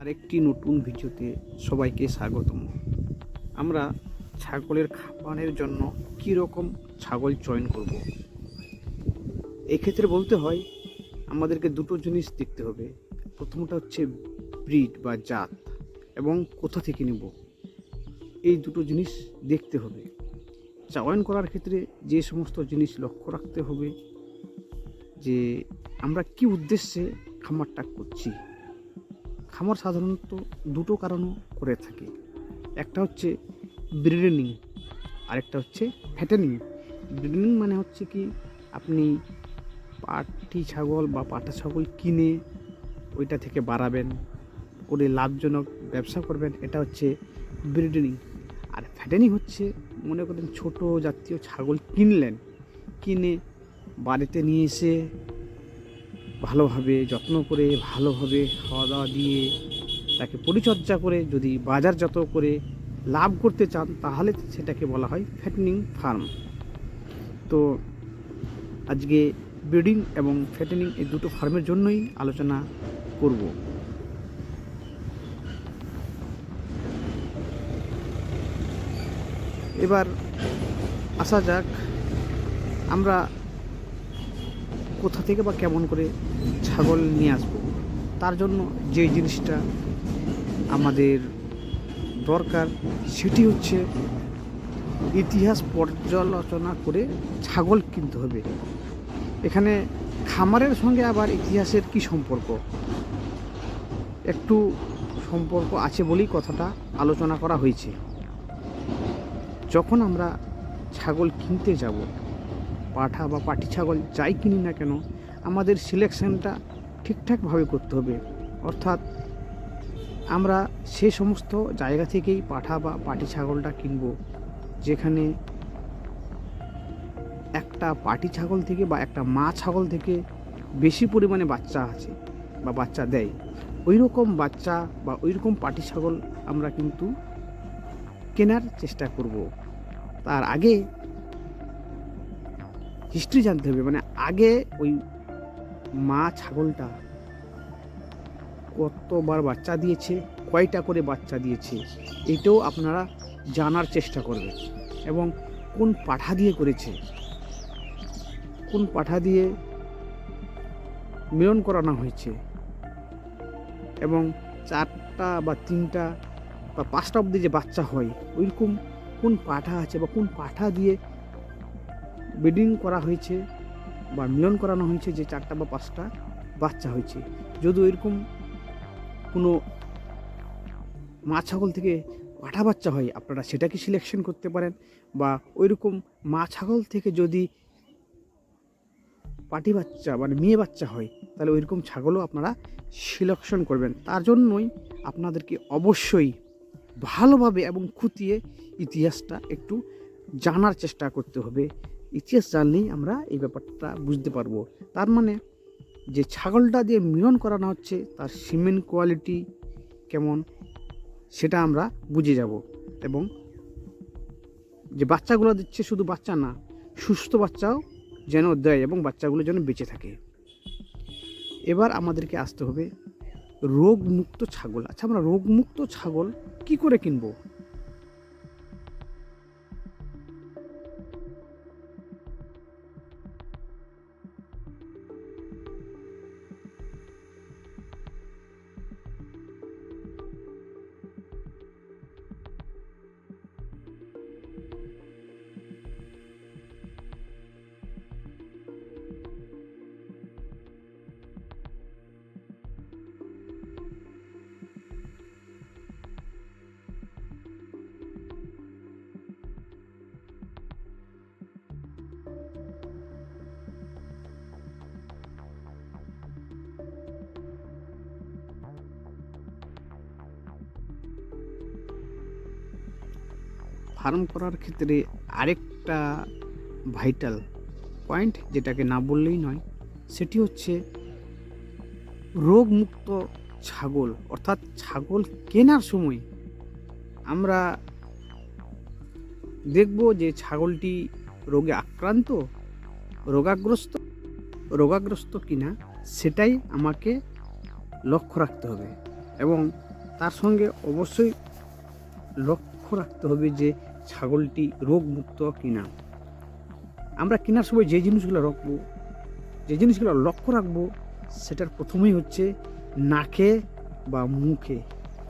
আরেকটি নতুন ভিডিওতে সবাইকে স্বাগতম। আমরা ছাগলের খাবারের জন্য কী রকম ছাগল চয়ন করব। এক্ষেত্রে বলতে হয়, আমাদেরকে দুটো জিনিস দেখতে হবে। প্রথমটা হচ্ছে ব্রিড বা জাত এবং কোথা থেকে নেব। এই দুটো জিনিস দেখতে হবে। চয়ন করার ক্ষেত্রে যে সমস্ত জিনিস লক্ষ্য রাখতে হবে, যে আমরা কি উদ্দেশ্যে খামারটা করছি। খামার সাধারণত দুটো কারণও করে থাকে। একটা হচ্ছে ব্রিডেনিং আরেকটা হচ্ছে ফ্যাটেনিং ব্রিডেনিং মানে হচ্ছে কি, আপনি পাটি ছাগল বা পাটা ছাগল কিনে ওইটা থেকে বাড়াবেন, করে লাভজনক ব্যবসা করবেন, এটা হচ্ছে ব্রিডেনিং আর ফ্যাটেনিং হচ্ছে, মনে করেন ছোট জাতীয় ছাগল কিনলেন, কিনে বাড়িতে নিয়ে এসে ভালোভাবে, যত্ন করে, ভালোভাবে খাওয়া দাওয়া দিয়ে তাকে পরিচর্যা করে, যদি বাজারজাত করে লাভ করতে চান, তাহলে সেটাকে বলা হয় ফ্যাটনিং ফার্ম তো আজকে ব্রিডিং এবং ফ্যাটেনিং এই দুটো ফার্মের জন্যই আলোচনা করব। এবার আসা যাক, আমরা কোথা থেকে বা কেমন করে ছাগল নিয়ে আসব? তার জন্য যে জিনিসটা আমাদের দরকার সেটি হচ্ছে ইতিহাস পর্যালোচনা করে ছাগল কিনতে হবে। এখানে খামারের সঙ্গে আবার ইতিহাসের কি সম্পর্ক? একটু সম্পর্ক আছে বলেই কথাটা আলোচনা করা হয়েছে। যখন আমরা ছাগল কিনতে যাব পাঠা বা পাটি ছাগল যাই কিনি না কেন, আমাদের সিলেকশনটা ঠিকঠাকভাবে করতে হবে। অর্থাৎ আমরা সে সমস্ত জায়গা থেকেই পাঠা বা পাটি ছাগলটা কিনব, যেখানে একটা পাটি ছাগল থেকে বা একটা মা ছাগল থেকে বেশি পরিমাণে বাচ্চা আছে বা বাচ্চা দেয়। ওই রকম বাচ্চা বা ওই রকম পাটি ছাগল আমরা কিন্তু কেনার চেষ্টা করব। তার আগে হিস্ট্রি জানতে হবে। মানে আগে ওই মা ছাগলটা কতবার বাচ্চা দিয়েছে, কয়টা করে বাচ্চা দিয়েছে, এটাও আপনারা জানার চেষ্টা করবেন। এবং কোন পাঠা দিয়ে করেছে, কোন পাঠা দিয়ে মিলন করানো হয়েছে, এবং চারটা বা তিনটা বা পাঁচটা অবধি যে বাচ্চা হয়, ওইরকম কোন পাঠা আছে বা কোন পাঠা দিয়ে ব্রিডিং করা হয়েছে বা মিলন করানো হয়েছে যে চারটা বা পাঁচটা বাচ্চা হয়েছে। যদি এরকম কোনো মা ছাগল থেকে পাঠা বাচ্চা হয়, আপনারা সেটাকে সিলেকশন করতে পারেন বা ওইরকম মা ছাগল থেকে যদি পাটি বাচ্চা মানে মেয়ে বাচ্চা হয়, তাহলে ওইরকম ছাগলও আপনারা সিলেকশন করবেন। তার জন্যই আপনাদেরকে অবশ্যই ভালোভাবে এবং খুঁটিয়ে ইতিহাসটা একটু জানার চেষ্টা করতে হবে। ইতিহাস জানলেই আমরা এই ব্যাপারটা বুঝতে পারব। তার মানে যে ছাগলটা দিয়ে মিলন করানো হচ্ছে, তার সিমেন্ট কোয়ালিটি কেমন, সেটা আমরা বুঝে যাব। এবং যে বাচ্চাগুলো দিচ্ছে শুধু বাচ্চা না, সুস্থ বাচ্চাও যেন দেয় এবং বাচ্চাগুলো যেন বেঁচে থাকে। এবার আমাদেরকে আসতে হবে রোগমুক্ত ছাগল। আচ্ছা আমরা রোগমুক্ত ছাগল কি করে কিনবো? ফার্ম করার ক্ষেত্রে আরেকটা ভাইটাল পয়েন্ট যেটাকে না বললেই নয়, সেটি হচ্ছে রোগমুক্ত ছাগল, অর্থাৎ ছাগল কেনার সময় আমরা দেখব যে ছাগলটি রোগে আক্রান্ত, রোগাগ্রস্ত রোগাগ্রস্ত কিনা, সেটাই আমাকে লক্ষ্য রাখতে হবে। এবং তার সঙ্গে অবশ্যই লক্ষ্য রাখতে হবে যে ছাগলটি রোগমুক্ত কিনা। আমরা কেনার সময় যে জিনিসগুলো রাখব, যে জিনিসগুলো লক্ষ্য রাখব, সেটার প্রথমেই হচ্ছে নাকে বা মুখে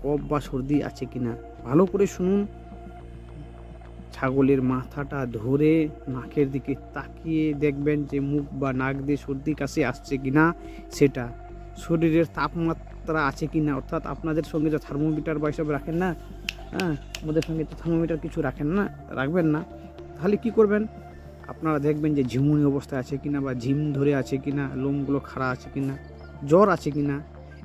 কফ বা সর্দি আছে কিনা। ভালো করে শুনুন। ছাগলের মাথাটা ধরে নাকের দিকে তাকিয়ে দেখবেন যে মুখ বা নাক দিয়ে সর্দি কাশি আসছে কিনা সেটা। শরীরের তাপমাত্রা আছে কিনা? অর্থাৎ আপনাদের সঙ্গে যে থার্মোমিটার বা এসব রাখেন না হ্যাঁ আমাদের সঙ্গে তো থার্মোমিটার কিছু রাখেন না, রাখবেন না। তাহলে কি করবেন? আপনারা দেখবেন যে ঝিমুনি অবস্থায় আছে কিনা বা ঝিম ধরে আছে কিনা, লোমগুলো খাড়া আছে কিনা, জ্বর আছে কিনা,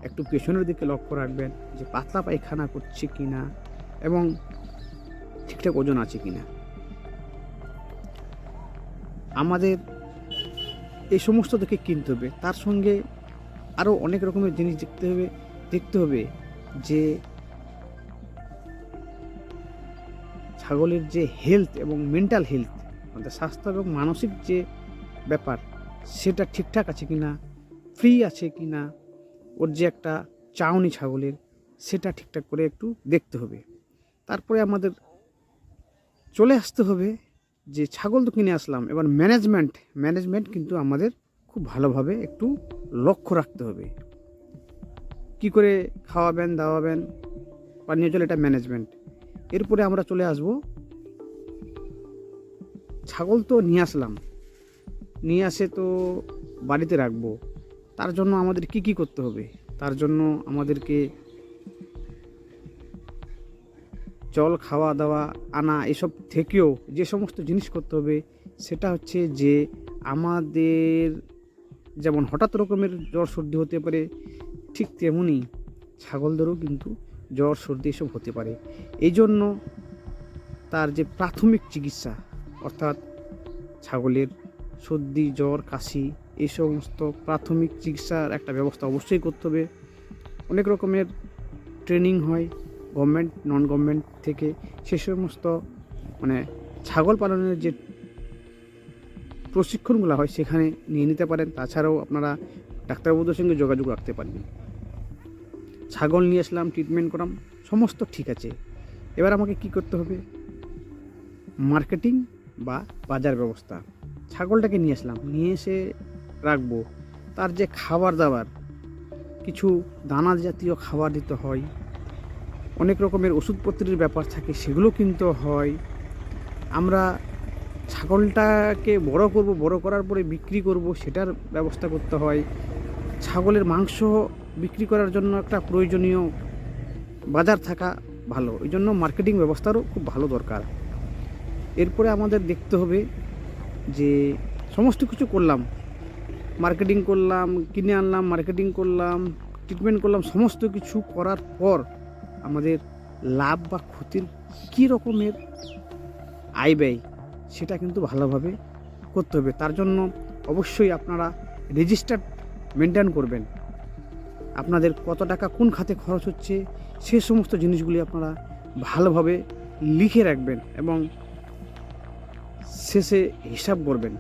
একটু পেছনের দিকে লক্ষ্য রাখবেন যে পাতলা পায়খানা করছে কিনা এবং ঠিকঠাক ওজন আছে কিনা। আমাদের এই সমস্ত দেখে কিনতে হবে। তার সঙ্গে আরও অনেক রকমের জিনিস দেখতে হবে দেখতে হবে যে ছাগলের যে হেলথ এবং মেন্টাল হেলথ আমাদের স্বাস্থ্য এবং মানসিক যে ব্যাপার, সেটা ঠিকঠাক আছে কি না ফ্রি আছে কি না ওর যে একটা চাউনি ছাগলের, সেটা ঠিকঠাক করে একটু দেখতে হবে। তারপরে আমাদের চলে আসতে হবে যে ছাগল তো কিনে আসলাম, এবার ম্যানেজমেন্ট ম্যানেজমেন্ট কিন্তু আমাদের খুব ভালোভাবে একটু লক্ষ্য রাখতে হবে। কি করে খাওয়াবেন, দাওয়াবেন পানীয় জল এটা ম্যানেজমেন্ট এরপরে আমরা চলে আসব। ছাগল তো নিয়ে আসলাম। নিয়ে আসে তো বাড়িতে রাখব। তার জন্য আমাদের কি কি করতে হবে? তার জন্য আমাদেরকে জল খাওয়া দাওয়া আনা, এসব থেকেও যে সমস্ত জিনিস করতে হবে, সেটা হচ্ছে যে আমাদের যেমন হঠাৎ রকমের জ্বর সর্দি হতে পারে, ঠিক তেমনই ছাগলদেরও কিন্তু জ্বর, সর্দি এসব হতে পারে। এই জন্য তার যে প্রাথমিক চিকিৎসা, অর্থাৎ ছাগলের সর্দি, জ্বর, কাশি, এই সমস্ত প্রাথমিক চিকিৎসার একটা ব্যবস্থা অবশ্যই করতে হবে। অনেক রকমের ট্রেনিং হয় গভর্নমেন্ট নন গভর্নমেন্ট থেকে। সে সমস্ত মানে ছাগল পালনের যে প্রশিক্ষণগুলো হয় সেখানে নিয়ে নিতে পারেন। তাছাড়াও আপনারা ডাক্তারবাবুদের সঙ্গে যোগাযোগ রাখতে পারবেন। ছাগল নিয়ে আসলাম ট্রিটমেন্ট করাম, সমস্ত ঠিক আছে। এবার আমাকে কি করতে হবে? মার্কেটিং বা বাজার ব্যবস্থা। ছাগলটাকে নিয়ে আসলাম, নিয়ে এসে রাখব। তার যে খাবার দাবার, কিছু দানা জাতীয় খাবার দিতে হয়, অনেক রকমের ওষুধপত্রের ব্যাপার থাকে, সেগুলো কিনতে হয়। আমরা ছাগলটাকে বড় করব, বড় করার পরে বিক্রি করব, সেটার ব্যবস্থা করতে হয়। ছাগলের মাংস বিক্রি করার জন্য একটা প্রয়োজনীয় বাজার থাকা ভালো। এই জন্য মার্কেটিং ব্যবস্থারও খুব ভালো দরকার। এরপরে আমাদের দেখতে হবে যে সমস্ত কিছু করলাম। মার্কেটিং করলাম, কিনে আনলাম, মার্কেটিং করলাম ট্রিটমেন্ট করলাম, সমস্ত কিছু করার পর আমাদের লাভ বা ক্ষতির কী রকমের আয় ব্যয় সেটা কিন্তু ভালোভাবে করতে হবে। তার জন্য অবশ্যই আপনারা রেজিস্টার মেনটেন করবেন। আপনাদের কত টাকা কোন খাতে খরচ হচ্ছে, সে সমস্ত জিনিসগুলি আপনারা ভালোভাবে লিখে রাখবেন এবং শেষে হিসাব করবেন।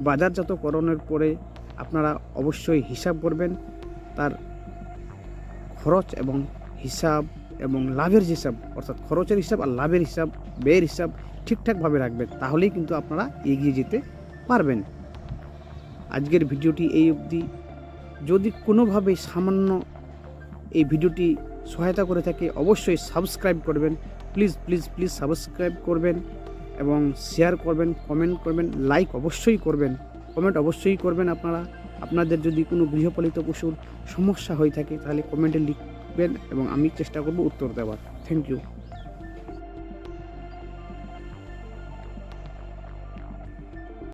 বাজারজাতকরণের পরে আপনারা অবশ্যই হিসাব করবেন। তার খরচ এবং হিসাব এবং লাভের হিসাব, অর্থাৎ খরচের হিসাব আর লাভের হিসাব, ব্যয়ের হিসাব ঠিকঠাকভাবে রাখবেন, তাহলেই কিন্তু আপনারা এগিয়ে যেতে পারবেন। আজকের ভিডিওটি এই অবধি। যদি কোনোভাবে সামান্য এই ভিডিওটি সহায়তা করে থাকে, অবশ্যই সাবস্ক্রাইব করবেন। প্লিজ প্লিজ প্লিজ সাবস্ক্রাইব করবেন এবং শেয়ার করবেন, কমেন্ট করবেন, লাইক অবশ্যই করবেন। কমেন্ট অবশ্যই করবেন আপনারা। আপনাদের যদি কোনো গৃহপালিত পশুর সমস্যা হয়ে থাকে, তাহলে কমেন্টে লিখবেন এবং আমি চেষ্টা করব উত্তর দেওয়ার। Thank you.